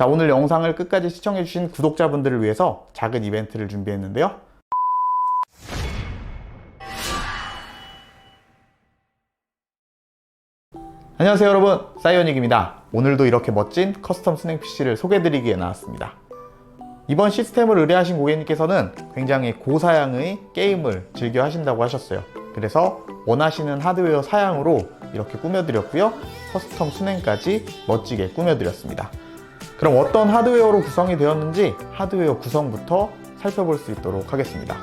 자, 오늘 영상을 끝까지 시청해주신 구독자분들을 위해서 작은 이벤트를 준비했는데요. 안녕하세요 여러분. 사이오닉입니다. 오늘도 이렇게 멋진 커스텀 스낵 PC를 소개해드리기 위해 나왔습니다. 이번 시스템을 의뢰하신 고객님께서는 굉장히 고사양의 게임을 즐겨 하신다고 하셨어요. 그래서 원하시는 하드웨어 사양으로 이렇게 꾸며드렸고요. 커스텀 수냉까지 멋지게 꾸며드렸습니다 그럼 어떤 하드웨어로 구성이 되었는지 하드웨어 구성부터 살펴볼 수 있도록 하겠습니다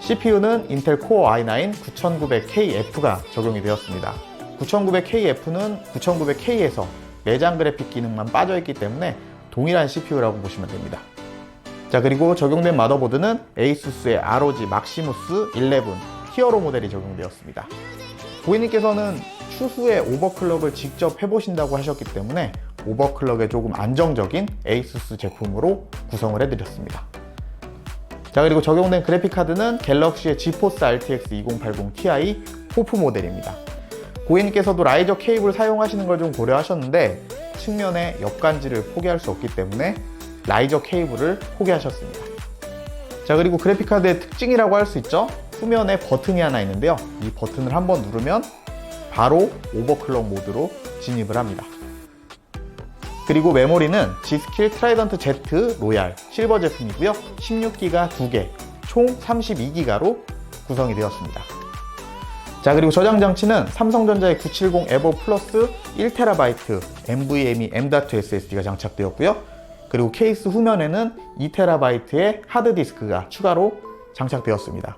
CPU는 인텔 코어 i9 9900KF가 적용이 되었습니다 9900KF는 9900K에서 내장 그래픽 기능만 빠져있기 때문에 동일한 CPU라고 보시면 됩니다. 자 그리고 적용된 마더보드는 ASUS의 ROG 막시무스 11 히어로 모델이 적용되었습니다. 고객님께서는 추후에 오버클럭을 직접 해보신다고 하셨기 때문에 오버클럭에 조금 안정적인 ASUS 제품으로 구성을 해드렸습니다. 자 그리고 적용된 그래픽 카드는 갤럭시의 지포스 RTX 2080 Ti 호프 모델입니다. 고객님께서도 라이저 케이블 사용하시는 걸 좀 고려하셨는데 측면에 옆간지를 포기할 수 없기 때문에 라이저 케이블을 포기하셨습니다. 자 그리고 그래픽카드의 특징이라고 할 수 있죠. 후면에 버튼이 하나 있는데요. 이 버튼을 한번 누르면 바로 오버클럭 모드로 진입을 합니다. 그리고 메모리는 G스킬 트라이던트 Z 로얄 실버 제품이고요. 16기가 2개, 총 32기가로 구성이 되었습니다. 자 그리고 저장 장치는 삼성전자의 970 에버 플러스 1TB NVMe M.2 SSD가 장착되었고요. 그리고 케이스 후면에는 2TB의 하드디스크가 추가로 장착되었습니다.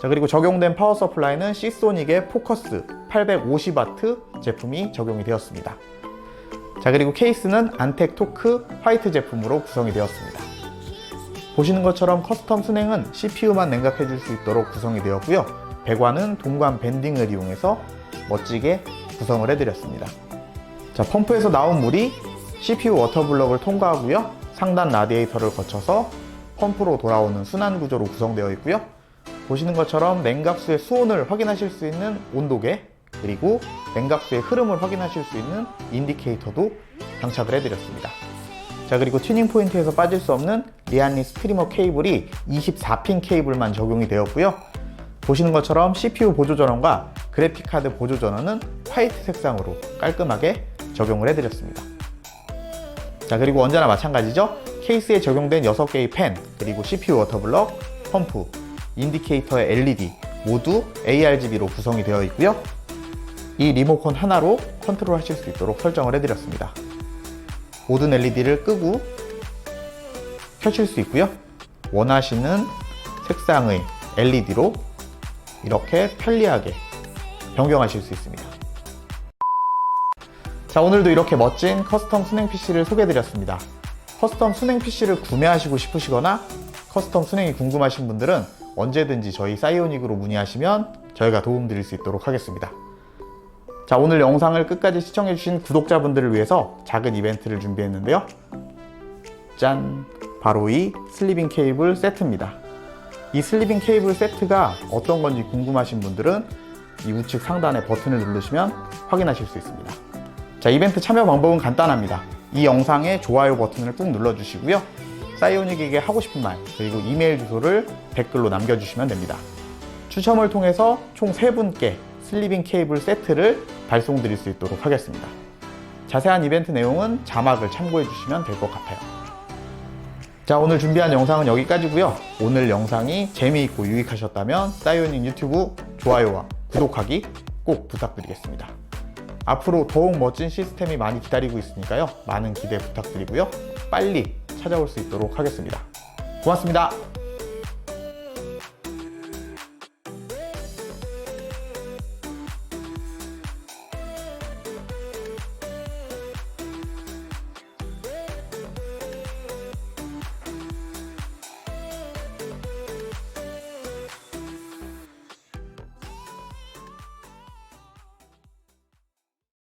자 그리고 적용된 파워 서플라이는 시소닉의 포커스 850W 제품이 적용이 되었습니다. 자 그리고 케이스는 안텍 토크 화이트 제품으로 구성이 되었습니다. 보시는 것처럼 커스텀 순행은 CPU만 냉각해 줄 수 있도록 구성이 되었고요. 배관은 동관 밴딩을 이용해서 멋지게 구성을 해드렸습니다. 자, 펌프에서 나온 물이 CPU 워터블럭을 통과하고요. 상단 라디에이터를 거쳐서 펌프로 돌아오는 순환 구조로 구성되어 있고요. 보시는 것처럼 냉각수의 수온을 확인하실 수 있는 온도계 그리고 냉각수의 흐름을 확인하실 수 있는 인디케이터도 장착을 해드렸습니다. 자 그리고 튜닝 포인트에서 빠질 수 없는 리안리 스트리머 케이블이 24핀 케이블만 적용이 되었고요. 보시는 것처럼 CPU 보조 전원과 그래픽 카드 보조 전원은 화이트 색상으로 깔끔하게 적용을 해드렸습니다. 자 그리고 언제나 마찬가지죠. 케이스에 적용된 6개의 펜, 그리고 CPU 워터블럭, 펌프, 인디케이터의 LED 모두 ARGB로 구성이 되어 있고요. 이 리모컨 하나로 컨트롤 하실 수 있도록 설정을 해드렸습니다. 모든 LED를 끄고 켜실 수 있고요. 원하시는 색상의 LED로 이렇게 편리하게 변경하실 수 있습니다. 자, 오늘도 이렇게 멋진 커스텀 순행 PC를 소개해드렸습니다. 커스텀 순행 PC를 구매하시고 싶으시거나 커스텀 순행이 궁금하신 분들은 언제든지 저희 사이오닉으로 문의하시면 저희가 도움드릴 수 있도록 하겠습니다. 자, 오늘 영상을 끝까지 시청해주신 구독자분들을 위해서 작은 이벤트를 준비했는데요. 짠! 바로 이 슬리빙 케이블 세트입니다. 이 슬리빙 케이블 세트가 어떤 건지 궁금하신 분들은 이 우측 상단의 버튼을 누르시면 확인하실 수 있습니다. 자, 이벤트 참여 방법은 간단합니다. 이 영상에 좋아요 버튼을 꾹 눌러주시고요. 사이오닉에게 하고 싶은 말, 그리고 이메일 주소를 댓글로 남겨주시면 됩니다. 추첨을 통해서 총 3분께 슬리빙 케이블 세트를 발송 드릴 수 있도록 하겠습니다. 자세한 이벤트 내용은 자막을 참고해 주시면 될 것 같아요. 자 오늘 준비한 영상은 여기까지고요. 오늘 영상이 재미있고 유익하셨다면 사이오닉 유튜브 좋아요와 구독하기 꼭 부탁드리겠습니다. 앞으로 더욱 멋진 시스템이 많이 기다리고 있으니까요. 많은 기대 부탁드리고요. 빨리 찾아올 수 있도록 하겠습니다. 고맙습니다